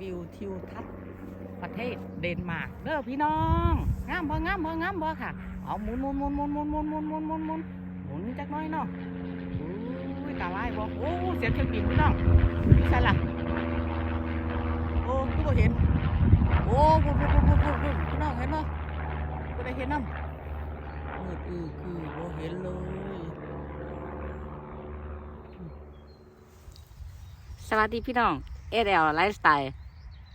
วิวทิวทัศน์ประเทศเดนมาร์กเด้อพี่น้องงามบ่งามบ่งามบ่ค่ะ เอาหมุนหมุนหมุนหมุนหมุนหมุนหมุนหมุนหมุนหมุนหมุนจักน้อยเนาะอุ้ยตาลายบ่โอ้เสียงเครื่องบินพี่น้องใช่ล่ะโอ้ทุกูบ่เห็นโอ้พุ่นพุ่นพุ่นพุ่นพุ่นพุ่นพี่น้องเห็นบ่กูได้เห็นน้ำมืดอือคือบ่เห็นเลยสวัสดีพี่น้องเอเดลไลฟ์สไตล์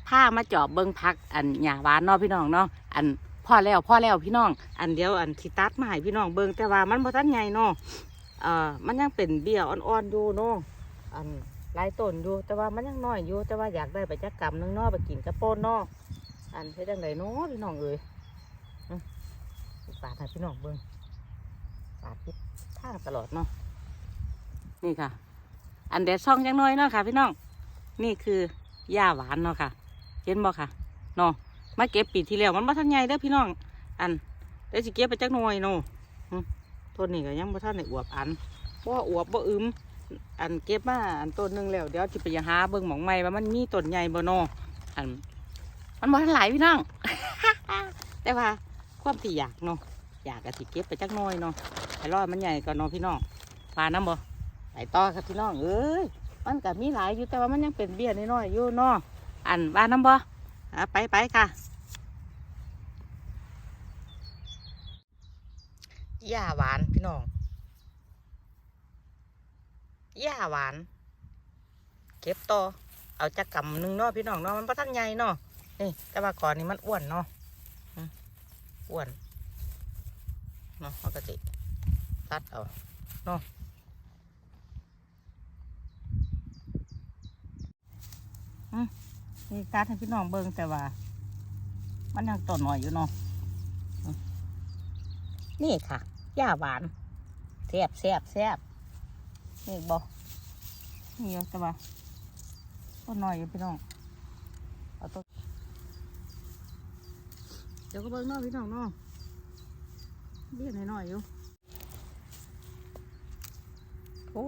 พามาเจอบเบิงพักอันหญ้าหวานเนาะพี่น้องเนาะอันพ่อแล้วพ่อแล้วพี่น้อง อันเดียวอันที่ตัดมาให้พี่น้องเบิงแต่ว่ามันบ่ทันใหญ่เนาะเอ่อมันยังเป็นเบี้ยอ่อนๆอยู่เนาะอันหลายต้นอยู่แต่ว่ามันยังน้อยอยู่แต่ว่าอยากได้ไปจักกำหนึงเนาะไปกินกระโปนเนาะอันเฮ็ดจังไดเนาะพี่น้องเอ้ยปาดให้พี่น้องเบิงปาดทิศทางตลอดเนาะนี่ค่ะ อันแดดซ่องจังน้อยเนาะค่ะ พี่น้อง นี่คือหญ้าหวานเนาะค่ะ เห็นบ่ค่ะนาะมาเก็บปีที่แล้วมันบ่ทันใหญ่เด้อพี่น้อง อันเดี๋ยวสิเก็บไปจักหน่อยนาะหึต้นนี้ก็ยังบ่ทันได้อวบอันบ่อวบบ่อึมอันเก็บมาอันต้นหนึงแล้วเดี๋ยวสิไปหาเบิ่งหมองใหม่ว่ามันมีต้นใหญ่บ่นาะอัน มันบ่ทันหลายพี่น้อง แต่ว่าความที่อยากเนาะอยากก็สิเก็บไปจักหน่อยเนาะให้รอดมันใหญ่ก่อนเนาะพี่น้องฟาน้ำบ่ไปต่อครับพี่น้องเอ้ยมันก็มีหลายอยู่แต่ว่ามันยังเป็นเบี้ยน้อยๆอยู่เนาะ อันว่าน้ำบ่ไปไปค่ะหญ้าหวานพี่น้องหญ้าหวาน เก็บต่อเอาจักกำหนึ่งเนาะพี่น้องเนาะมันพระท่านใหญ่เนาะนี่แต่ว่าก่อนนี้มันอ้วนเนาะอืมอ้วนเนาะปกติตัดเอาเนาะ นี่การให้พี่น้องเบิ่งแต่ว่า มันยังต้นหน่อยอยู่เนาะอืมนี่ค่ะหญ้าหวานแซบแซบแซบนี่บอนี่อยู่แต่ว่าต้นหน่อยอยู่พี่น้องเอาต้นเดี๋ยวก็เบิ่งเนาะพี่น้องเนาะเบี้ยหน่อยๆอยู่โอ้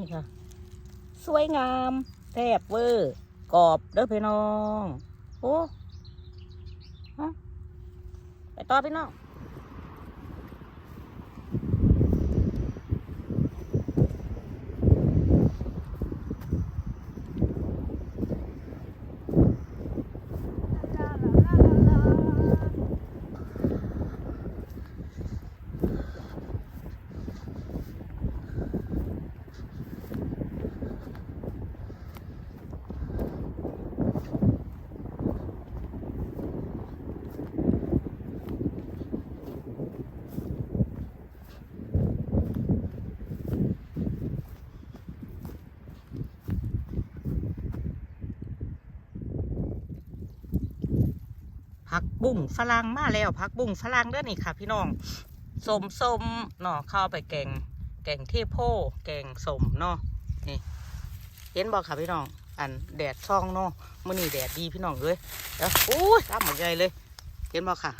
นี่ค่ะ สวยงามแทบเวอร์กรอบเด้อพี่น้อง โอ้ฮะไปต่อพี่น้อง ผั กบุ้งฝรั่งมาแล้วผักบุ้งฝรั่งเด้อนี่ค่ะ พี่น้องสมสมเนาะเข้าไปแกงแกงเทโพแกงสมเนาะนี่เห็นบอกค่ะพี่น้อง อันแดดช่องเนาะมื่อนี้แดดดีพี่น้องเลยเดี๋ยวโอ้ยตามหมดใหญ่เลย เห็นบอกค่ะ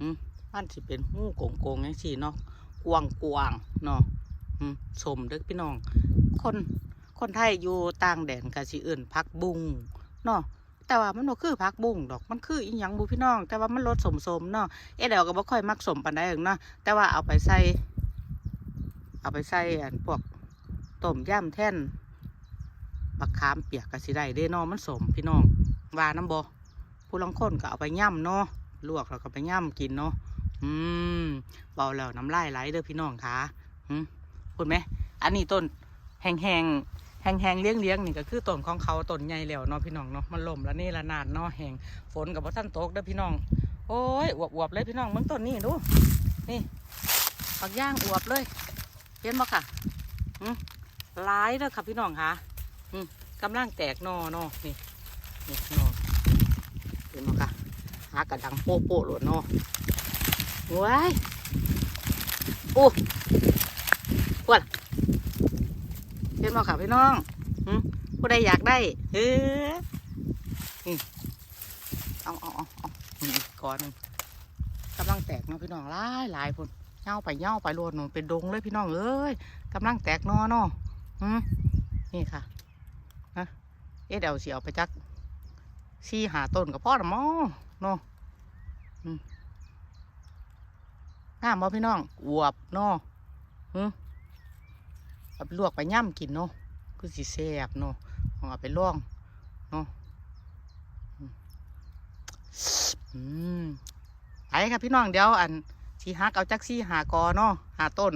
อืมมันสิเป็นหูโกงโกงยังสี่เนาะกวางกวางเนาะอืมสมเด้อพี่น้อง คนคนไทยอยู่ต่างแดนก็สิเอื่นพักบุ้งเนาะ แต่ว่ามันบ่คือผักบุ้งดอกมันคืออีหยังบุพี่น้อง แต่ว่ามันรสสมๆเนาะเอ๊ะเดี๋ยวก็บ่ค่อยมักสมปานใดหรอกเนาะแต่ว่าเอาไปใส่ เอาไปใส่อันพวกต้มยำแท่นบักขามเปียกก็สิได้เด้นาะมันสมพี่น้องว่าน้ำบ่ผู้ลางคนก็เอาไปย่ำเนาะลวกแล้วก็ไปย่ำกินเนาะอืมเบาแล้วน้ำลายไหลเด้อพี่น้องค่ะอืมพูดไหมอันนี้ต้นแห้งๆ แห้งๆเลี้ยงเลี้ยงนี่ก็คือต้นของเขาต้นใหญ่แล้วเนาะพี่น้องเนาะมันล่มแล้วนี่ละนานเนาะแห้งฝนกับว่าท่านตกเด้อพี่น้อง โอ้ยอวบๆเลยพี่น้องเบิ่งต้นนี้ดูนี่ปักย่างอวบเลยเห็นบ่ค่ะอืมหลายเด้อค่ะพี่น้องค่ะอืมกำลังแตกนอเนาะนี่นี่นอเห็นไหมคะหากระดังโป๊ะโป๊ะหลดนาะว้ายโอ้ปวด เห็นไหมค่ะพี่น้องหึผู้ใดอยากได้เฮ้อนี่เอาเอาเอาเอานี่อีกก้อนหนึงกำลังแตกเนาะพี่น้องหลายหลายคนเง่าไปเง่าไปโลดหนูเป็นดงเลยพี่น้องเอ้ยกำลังแตกหนอเนาะหืมนี่ค่ะเอ๊ะเดี๋ยวสิเอาไปจักสี่หาต้นกับพ่อละมอเนาะอืมงามบ่พี่น้องอวบเนาะฮึ เอาไปลวกไปย่ำกินเนาะคือสิแซบเนาะเอาไปล่องเนาะอืมไปครับพี่น้องเดี๋ยวอันสีหักเอาจักสี่หากอเนาะหาต้น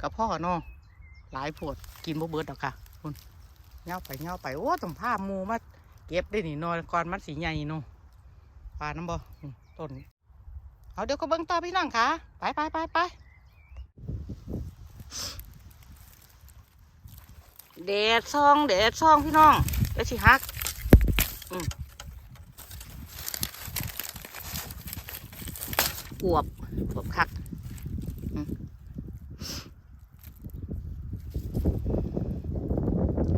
กับพ่อเนาะหลายผวดกินบ่เบิดดอกค่ะเงาไปเงาไปโอ้ต้องผ้ามูมาเก็บได้หนีนอนก่อนมันสีใหญ่เนาะปลาน้ำบ่อต้นเอาเดี๋ยวก็เบิ้งต่อพี่น้องค่ะ ไปไปไปไป เดดซองเดดซองพี่น้องเดี๋ยวสิฮักอืมอวบอวบคัก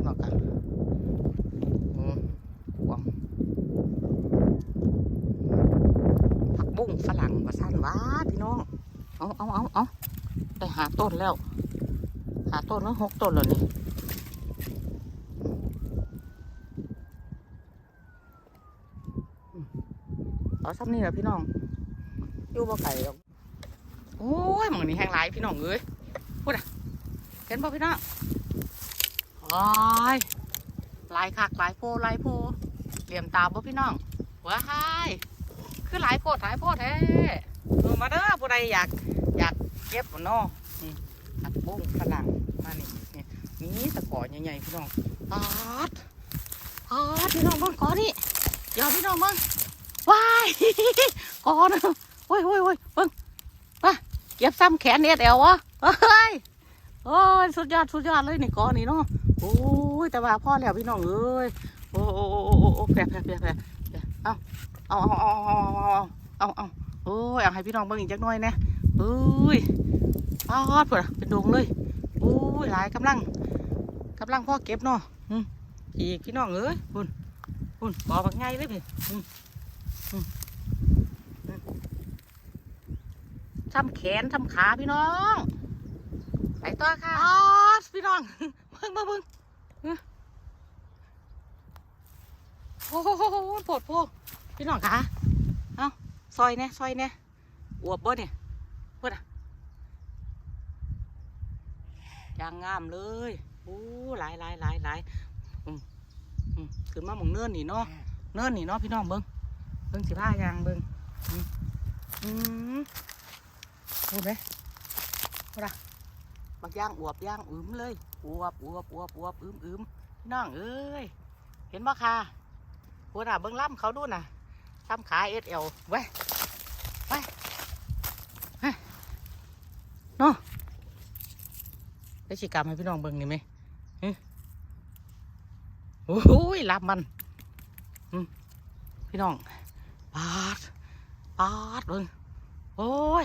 บอกกันอวงผักบุ้งฝรั่งมาสั้นว้าพี่น้อง เอาเอาเอาเอาได้หาต้นแล้ว หาต้นแล้วหกต้นแล้วนี่ เอาซ้ำนี่แหละพี่น้องอยู่บ่ไก่หรอกโอ้ยมันนี่แห้งหลายพี่น้องเอ้ยพูดอะเห็นบ่พี่น้องโอ้ยลายคักลายโพลายโพเหลี่ยมตาบ่พี่น้องหัว้ายคือหลายโพดหลายโพดแท้เออมาเด้อผู้ใดอยากอยากเก็บบ่นาะนี่ผักบุ้งฝรั่งมานี่นี่นี่ตะกอใหญ่ๆพี่น้องปาดปาดพี่น้องเบิ่งกอนี่เดี๋ยวพี่น้องเบิ่ง ว้ายก่อนโอ้ยโอ้ยโอ้ยเบิ้งมาเก็บซ้ำแขนเอ็ดแอลวะเฮ้ยโอ้ยสุดยอดสุดยอดเลยนี่ก่อนนี่เนาะโอ้ยแต่ว่าพ่อแล้วพี่น้องเอ้ยโอ้โอ้โอ้โอ้แผลแผลแผลแผลเอาเอาเอาเอาเอาเอาเอาเอาโอ้ยอยากให้พี่น้องเบิ้งอีกจักหน่อยนะเอ้ยออดเปวดเป็นดวงเลยโอ้ยหลายกำลังกำลังพ่อเก็บเนาะอืมอีกพี่น้องเอ้ยคุณคุณปอแบบง่ายเลยพี่ อืมอืมอืมทำแขนทำขาพี่น้อง ไปต่อค่ะอ๋อพี่น้องเบิ่งเบิ่งเอ้โอ้โหโผดโพพี่น้องคะเอาซอยเนี่ยซอยเนี่ยอวบบ่เนี่ยพูดอะยางงามเลยโอ้หลายหลายหลายหลายอืมอืมขึ้นมาหมองเนินนี่เนาะเนินนี่เนาะพี่น้องเบิ่ง บิ่งสิผ้ายางเบิ่งอืมพูดไหมพูดอะบักย่างอวบย่างอึมเลยอวบอวบอวบอวบอึมอึมน้องเอ้ยเห็นบ่ค่ะหัวหน้าเบิ้งล่ำเขาดูน่ะทำขาเอสเอลไว้ไว้ฮะเนาะได้ชิกรรมให้พี่น้องเบิ้งนี่ไหมฮะโอ้ยรับมันอืมพี่น้อง ปาดปาดเบิ้งโอ้ย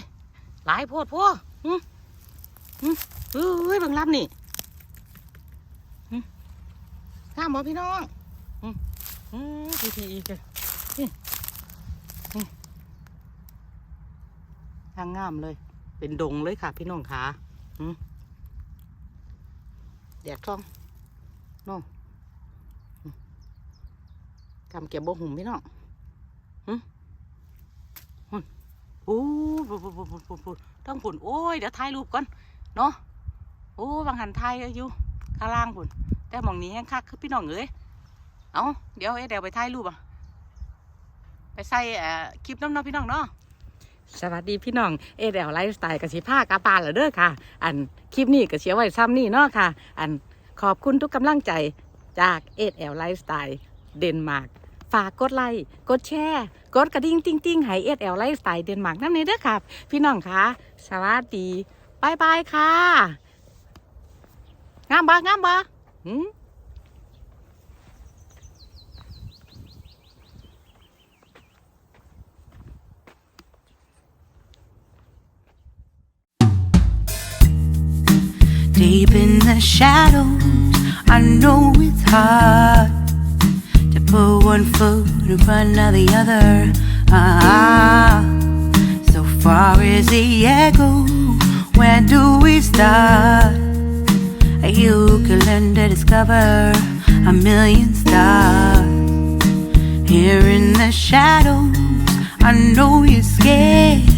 หลายโพดพวกอืมเอ้ยเบิ่งลำนี่หึงามบ่พี่น้องอืมอืมทีทีอีกเลยนี่นี่ทางงามเลย เป็นดงเลยค่ะ พี่น้องขาอืมแดดช่องน้องกำเก็บบ่หุ่มพี่น้อง หึหุ่นโอ้ปุ่นปุ่นปุ่นปุ่นปุ่นต้องปุ่นโอ้ย เดี๋ยวถ่ายรูปก่อน เนาะ โอ้บางหันไทยอยู่ ข้างล่างพุ่นแต่มองนี้แห้งคักคือพี่น้องเอ้ย เอาเดี๋ยวเอ๊เดี๋ยวไปถ่ายรูปอะ ไปใส่เอ่อคลิปน้ำเน้องพี่น้องเนาะสวัสดีพี่น้องเอเดลไลฟ์สไตล์กับสีผ้ากาปานเหรอเด้อค่ะ อันคลิปนี้ก็เชียร์ไว้ซ้ำนี่เนาะค่ะ อันขอบคุณทุกกำลังใจจากเอเดลไลฟ์สไตล์เดนมาร์ก ฝากกดไลค์กดแชร์กดกระดิ่งติ้งติ้งหาเอสแอลไลฟ์สไตล์เดนมาร์กนั่ำเนเด้อครับ พี่น้องคะสวัสดีบายบายค่ะงามบ่งามบ่อืม deep in the shadows. I know it's hard. Put one foot in front of the other. Ah, so far is the echo, where do we start? You can learn to discover a million stars. Here in the shadows, I know you're scared.